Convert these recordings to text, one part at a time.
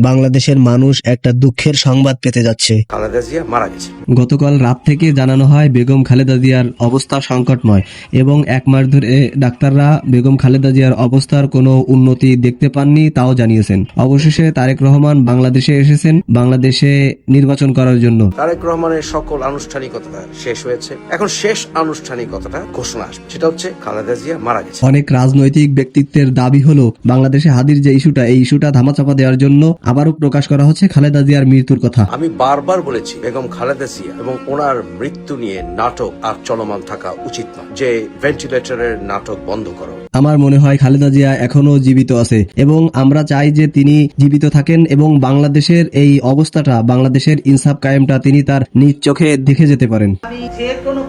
বাংলাদেশের মানুষ একটা দুঃখের সংবাদ পেতে যাচ্ছে। খালেদা জিয়া মারা গেছে। গতকাল রাত থেকে জানানো হয় বেগম খালেদা জিয়ার অবস্থা সংকটময় এবং এক মাস ধরে ডাক্তাররা বেগম খালেদা জিয়ার অবস্থার কোনো উন্নতি দেখতে পাননি তাও জানিয়েছেন। অবশেষে তারেক রহমান বাংলাদেশে এসেছেন বাংলাদেশে নির্বাচন করার জন্য। তারেক রহমানের সকল আনুষ্ঠানিকতা শেষ হয়েছে। এখন শেষ আনুষ্ঠানিকতাটা ঘোষণা আসবে। সেটা হচ্ছে খালেদা জিয়া মারা গেছে। অনেক রাজনৈতিক ব্যক্তিত্বের দাবি হলো বাংলাদেশে হাদির যে ইস্যুটা এই ইস্যুটা ধামাচাপা দেওয়ার জন্য আবারও প্রকাশ করা হচ্ছে খালেদা জিয়ার মৃত্যুর কথা। আমি বারবার বলেছি বেগম খালেদা জিয়া এবং ওনার মৃত্যু নিয়ে নাটক আর চলমান থাকা উচিত নয় যে ভেন্টিলেটরের নাটক বন্ধ করো। আমার মনে হয় খালেদা জিয়া এখনও জীবিত আছে এবং আমরা চাই যে তিনি জীবিত থাকেন এবং বাংলাদেশের এই অবস্থাটা বাংলাদেশের ইনসাফ কায়েমটা তিনি তার নিজ চোখে দেখে যেতে পারেন। আমি যে কোনো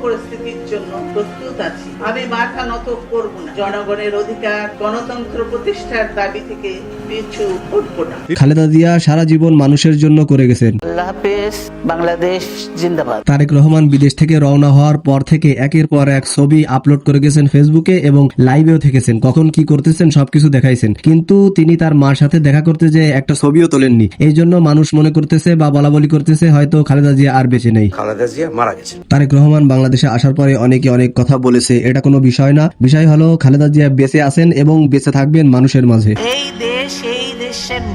আমি মাথা নত করব না। জনগণের অধিকার গণতন্ত্র প্রতিষ্ঠার দাবি থেকে পিছু উঠবো না। খালেদা জিয়া সারা জীবন মানুষের জন্য করে গেছেন। আল্লাহ হাফেজ বাংলাদেশ জিন্দাবাদ। তারেক রহমান বিদেশ থেকে রওনা হওয়ার পর থেকে একের পর এক ছবি আপলোড করে গেছেন ফেসবুকে এবং লাইভেও থেকেছেন। কখন কি করতেছেন সবকিছু দেখাইছেন। কিন্তু তিনি তার মার সাথে দেখা করতে যে একটা ছবিও তোলেননি। এই জন্য মানুষ মনে করতেছে বা বলা বলি করতেছে হয়তো খালেদা জিয়া আর বেঁচে নেই। খালেদা জিয়া মারা গেছে তারেক রহমান বাংলাদেশে আসার পরে অনেকে অনেক কথা বলেছে এটা কোনো বিষয় না। বিষয় হলো খালেদা জিয়া বেঁচে আছেন এবং বেঁচে থাকবেন মানুষের মাঝে। এই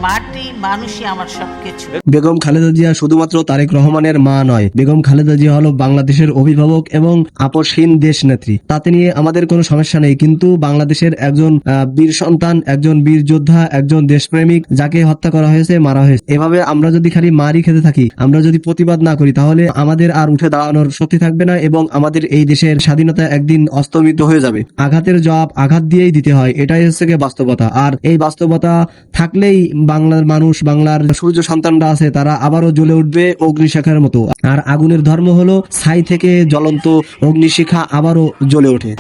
মাটি মানুষই আমার সবকিছু। বেগম খালেদা জিয়া শুধুমাত্র তারেক রহমানের মা নয়, বেগম খালেদা জিয়া হলো বাংলাদেশের অভিভাবক এবং আপসহীন দেশ নেত্রী। তাতে নিয়ে আমাদের কোনো সমস্যা নেই, কিন্তু বাংলাদেশের একজন বীর সন্তান, একজন বীর যোদ্ধা, একজন দেশপ্রেমিক যাকে হত্যা করা হয়েছে, মারা হয়েছে। এভাবে আমরা যদি খালি মারি খেতে থাকি, আমরা যদি প্রতিবাদ না করি, তাহলে আমাদের আর উঠে দাঁড়ানোর শক্তি থাকবে না এবং আমাদের এই দেশের স্বাধীনতা একদিন অস্তমিত হয়ে যাবে। আঘাতের জবাব আঘাত দিয়েই দিতে হয়, এটাই হচ্ছে বাস্তবতা। আর এই বাস্তবতা থাকলেই বাংলার মানুষ, বাংলার সূর্য সন্তানরা আছে, তারা আবারও জ্বলে উঠবে অগ্নিশিখার মতো। আর আগুনের ধর্ম হলো, ছাই থেকে জ্বলন্ত অগ্নিশিখা আবারও জ্বলে ওঠে।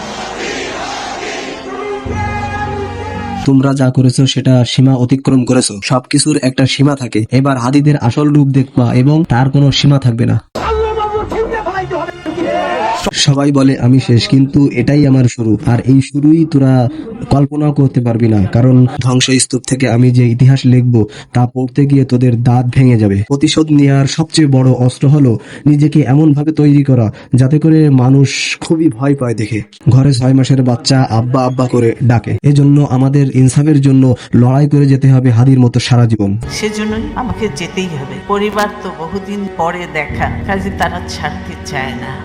তোমরা যা করেছ, সেটা সীমা অতিক্রম করেছ। সবকিছুর একটা সীমা থাকে। এবার হাদিদের আসল রূপ দেখবা এবং তার কোনো সীমা থাকবে না। সবাই বলে, আমি শেষ, কিন্তু এটাই আমার শুরু। আর এই শুরুই তোরা কল্পনাও করতে পারবি না, কারণ ধ্বংসস্তূপ থেকে আমি যে ইতিহাস লিখব, তা পড়তে গিয়ে তোদের দাঁত ভেঙে যাবে। প্রতিশোধ নেওয়ার সবচেয়ে বড় অস্ত্র হলো নিজেকে এমন ভাবে তৈরি করা, যাতে করে মানুষ খুবই ভয় পায় দেখে। ঘরে ছয় মাসের বাচ্চা আব্বা আব্বা করে ডাকে। এজন্য আমাদের ইনসাফের জন্য লড়াই করে যেতে হবে হাদির মতো সারা জীবন। সেজন্যই আমাকে যেতেই হবে। পরিবার তো বহুদিন পরে দেখা, কাজে তারা ছাড়তে চায় না।